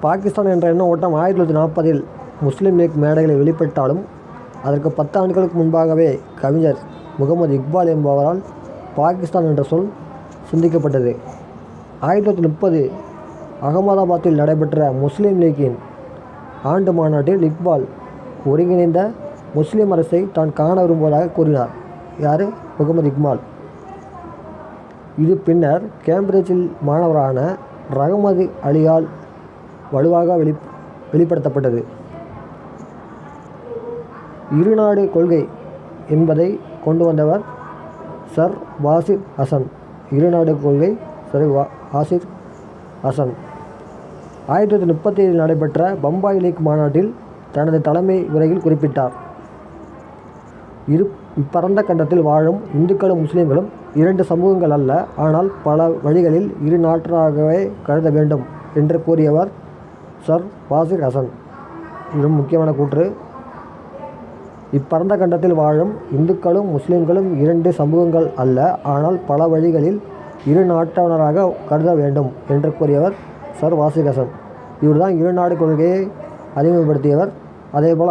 பாகிஸ்தான் என்ற எண்ண ஓட்டம் ஆயிரத்தி தொள்ளாயிரத்தி நாற்பதில் முஸ்லீம் லீக் மேடைகளில் வெளிப்பட்டாலும் அதற்கு பத்து ஆண்டுகளுக்கு முன்பாகவே கவிஞர் முகமது இக்பால் என்பவரால் பாகிஸ்தான் என்ற சொல் சிந்திக்கப்பட்டது. ஆயிரத்தி தொள்ளாயிரத்தி முப்பது அகமதாபாத்தில் நடைபெற்ற முஸ்லீம் லீக்கின் ஆண்டு மாநாட்டில் இக்பால் ஒருங்கிணைந்த முஸ்லீம் அரசை தான் காண விரும்புவதாக கூறினார். யார்? முகமது இக்பால். இது பின்னர் கேம்பிரிட்ஜில் மாணவரான ரஹமது அலியால் வலுவாக வெளி வெளிப்படுத்தப்பட்டது. இருநாடு கொள்கை என்பதை கொண்டு வந்தவர் சர் வாசிர் ஹசன். இருநாடு கொள்கை சர் வா வாசிர் ஹசன். ஆயிரத்தி தொள்ளாயிரத்தி முப்பத்தி ஏழில் நடைபெற்ற பம்பாய் லீக் மாநாட்டில் தனது தலைமை உரையில் குறிப்பிட்டார். இரு இப்பரந்த கண்டத்தில் வாழும் இந்துக்களும் முஸ்லீம்களும் இரண்டு சமூகங்கள் அல்ல ஆனால் பல வழிகளில் இரு நாட்டாகவே கருத வேண்டும் என்று கூறியவர் சர் வாசிர் ஹசன். இது முக்கியமான கூற்று. இப்பரந்த கண்டத்தில் வாழும் இந்துக்களும் முஸ்லீம்களும் இரண்டு சமூகங்கள் அல்ல ஆனால் பல வழிகளில் இரு நாட்டவராக கருத வேண்டும் என்று கூறியவர் சர் வாசிர் ஹசன். இவர் தான் இரு நாடு கொள்கையை அறிமுகப்படுத்தியவர். அதேபோல்